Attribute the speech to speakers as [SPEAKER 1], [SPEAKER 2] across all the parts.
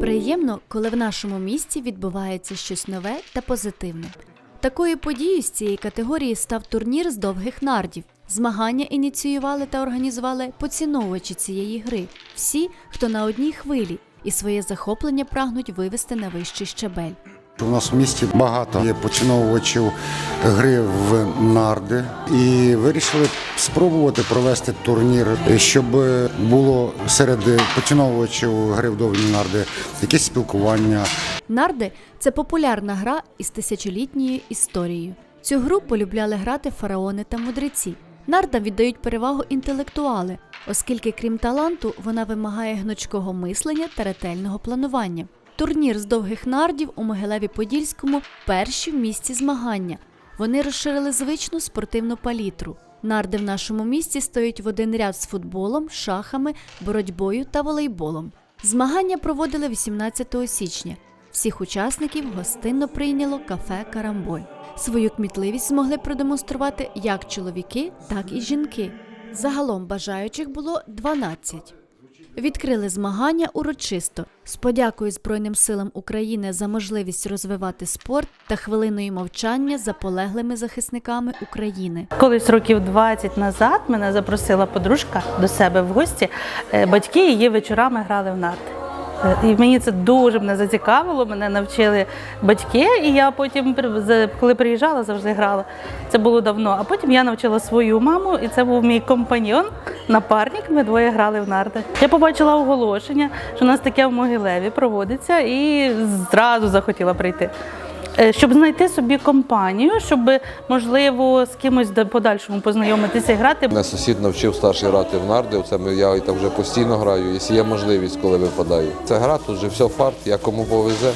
[SPEAKER 1] Приємно, коли в нашому місті відбувається щось нове та позитивне. Такою подією з цієї категорії став турнір з довгих нардів. Змагання ініціювали та організували поціновувачі цієї гри, всі, хто на одній хвилі, і своє захоплення прагнуть вивести на вищий щабель.
[SPEAKER 2] У нас в місті багато є поціновувачів гри в нарди і вирішили спробувати провести турнір, щоб було серед поціновувачів гри в довгі нарди якесь спілкування,
[SPEAKER 1] Нарди це популярна гра із тисячолітньою історією. Цю гру полюбляли грати фараони та мудреці. Нардам віддають перевагу інтелектуали, оскільки, крім таланту, вона вимагає гнучкого мислення та ретельного планування. Турнір з довгих нардів у Могилеві-Подільському перші в місті змагання. Вони розширили звичну спортивну палітру. Нарди в нашому місті стоять в один ряд з футболом, шахами, боротьбою та волейболом. Змагання проводили 18 січня. Всіх учасників гостинно прийняло кафе Карамболь. Свою кмітливість змогли продемонструвати як чоловіки, так і жінки. Загалом бажаючих було 12. Відкрили змагання урочисто з подякою Збройним силам України за можливість розвивати спорт та хвилиною мовчання за полеглими захисниками України.
[SPEAKER 3] Колись років 20 назад мене запросила подружка до себе в гості. Е, Батьки її вечорами грали в нарти. Е, І мені це дуже мене зацікавило. Мене навчили батьки, і я потім, коли приїжджала, завжди грала. Це було давно. А потім я навчила свою маму, і це був мій компаньйон, напарник. Ми двоє грали в нарди. Я побачила оголошення, що у нас таке в Могилеві проводиться, і зразу захотіла прийти. Е, Щоб знайти собі компанію, щоб можливо з кимось до подальшому познайомитися і грати.
[SPEAKER 4] Мене сусід навчив старший грати в нарди. Це ми- я і так вже постійно граю, якщо є можливість, коли випадаю. Це гра, тут вже все фарт, як кому повезе.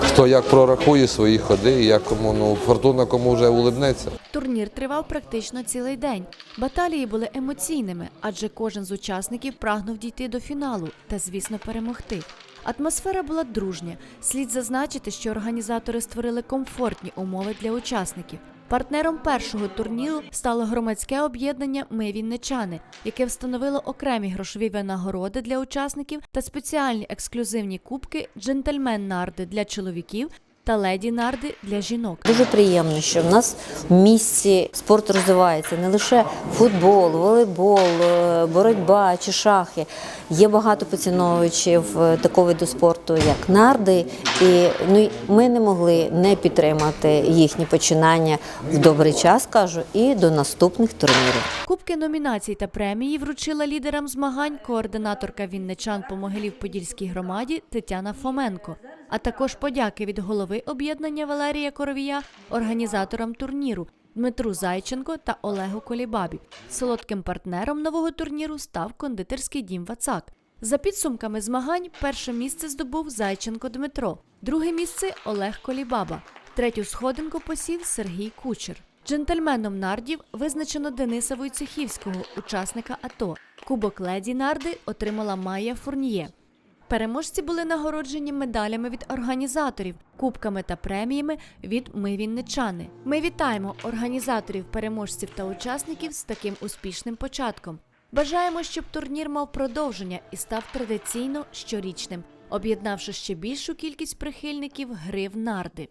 [SPEAKER 4] Хто як прорахує свої ходи, і як кому ну фортуна кому вже улибнеться.
[SPEAKER 1] Турнір тривав практично цілий день. Баталії були емоційними, адже кожен з учасників прагнув дійти до фіналу та, звісно, перемогти. Атмосфера була дружня. Слід зазначити, що організатори створили комфортні умови для учасників. Партнером першого турніру стало громадське об'єднання Ми Вінничани, яке встановило окремі грошові винагороди для учасників та спеціальні ексклюзивні кубки джентльмен нарди для чоловіків та леді нарди для жінок.
[SPEAKER 5] Дуже приємно, що в нас в місті спорт розвивається не лише футбол, волейбол, е, боротьба чи шахи. Є багато поціновувачів е, такого виду спорту, як нарди, і ну ми не могли не підтримати їхні починання в добрий час, кажу, і до наступних турнірів.
[SPEAKER 1] Кубки номінацій та премії вручила лідерам змагань координаторка Вінничан по Могилів-Подільській громаді Тетяна Фоменко, а також подяки від голови об'єднання Валерія Коровія організаторам турніру Дмитру Зайченко та Олегу Колібабі. Солодким партнером нового турніру став кондитерський дім Вацак. За підсумками змагань, перше місце здобув Зайченко Дмитро, друге місце Олег Колібаба, третю сходинку посів Сергій Кучер. Джентльменом нардів визначено Дениса Войцехівського, учасника АТО. Кубок леді нарди отримала Майя Фурніє. Переможці були нагороджені медалями від організаторів, кубками та преміями від Ми Вінничани. Ми вітаємо організаторів, переможців та учасників з таким успішним початком. Бажаємо, щоб турнір мав продовження і став традиційно щорічним, об'єднавши ще більшу кількість прихильників гри в нарди.